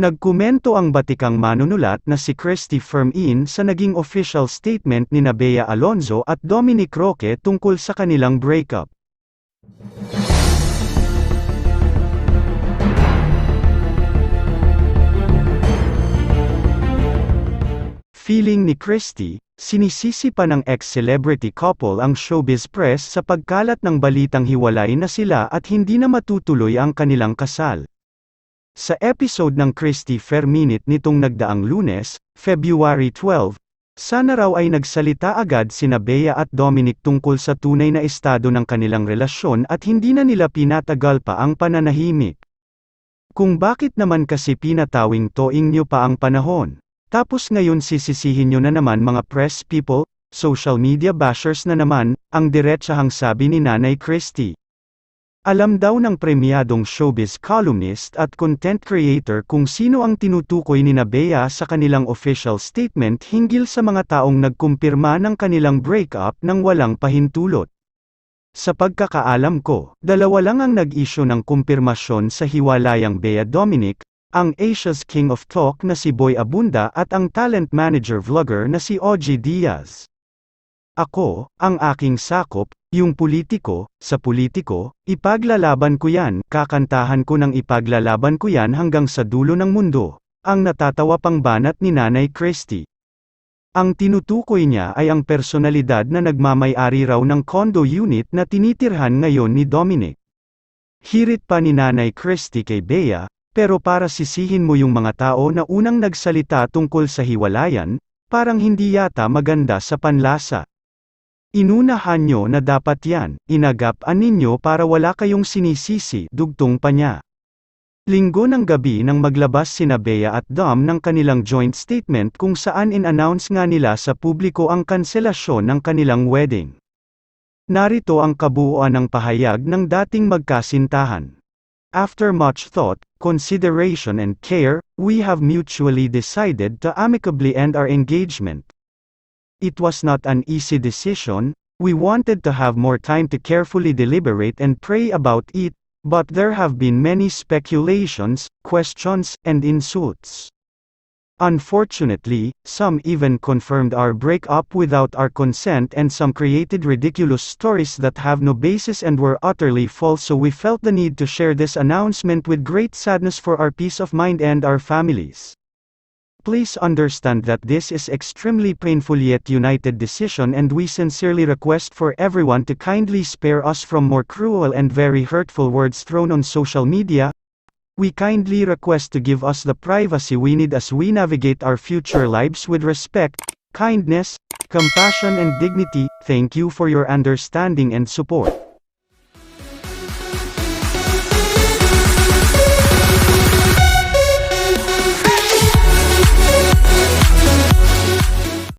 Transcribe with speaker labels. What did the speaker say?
Speaker 1: Nagkomento ang batikang manunulat na si Christy Firmin sa naging official statement ni Bea Alonzo at Dominic Roque tungkol sa kanilang breakup. Feeling ni Christy, sinisisi pa ng ex-celebrity couple ang showbiz press sa pagkalat ng balitang hiwalay na sila at hindi na matutuloy ang kanilang kasal. Sa episode ng Christy Ferminit nitong nagdaang lunes, February 12, sana raw ay nagsalita agad sina Bea at Dominic tungkol sa tunay na estado ng kanilang relasyon at hindi na nila pinatagal pa ang pananahimik. Kung bakit naman kasi pinatawing toing nyo pa ang panahon? Tapos ngayon sisisihin nyo na naman mga press people, social media bashers na naman, ang diretsahang sabi ni Nanay Christy. Alam daw ng premyadong showbiz columnist at content creator kung sino ang tinutukoy ni Bea sa kanilang official statement hinggil sa mga taong nagkumpirma ng kanilang breakup ng walang pahintulot. Sa pagkakaalam ko, dalawa lang ang nag-issue ng kumpirmasyon sa hiwalayang Bea Dominic, ang Asia's King of Talk na si Boy Abunda at ang talent manager vlogger na si OG Diaz. Ako, ang aking sakop, yung politiko, sa politiko, ipaglalaban ko yan, kakantahan ko ng ipaglalaban ko yan hanggang sa dulo ng mundo, ang natatawa pang banat ni Nanay Christie. Ang tinutukoy niya ay ang personalidad na nagmamay-ari raw ng condo unit na tinitirhan ngayon ni Dominic. Hirit pa ni Nanay Christie kay Bea, pero para sisihin mo yung mga tao na unang nagsalita tungkol sa hiwalayan, parang hindi yata maganda sa panlasa. Inunahan nyo na dapat yan, inagap-an ninyo para wala kayong sinisisi, dugtong pa niya. Linggo ng gabi nang maglabas sina Bea at Dom ng kanilang joint statement kung saan in-announce nga nila sa publiko ang kanselasyon ng kanilang wedding. Narito ang kabuuan ng pahayag ng dating magkasintahan. After much thought, consideration and care, we have mutually decided to amicably end our engagement. It was not an easy decision, we wanted to have more time to carefully deliberate and pray about it, but there have been many speculations, questions, and insults. Unfortunately, some even confirmed our breakup without our consent and some created ridiculous stories that have no basis and were utterly false so we felt the need to share this announcement with great sadness for our peace of mind and our families. Please understand that this is extremely painful yet united decision and we sincerely request for everyone to kindly spare us from more cruel and very hurtful words thrown on social media, we kindly request to give us the privacy we need as we navigate our future lives with respect, kindness, compassion and dignity, thank you for your understanding and support.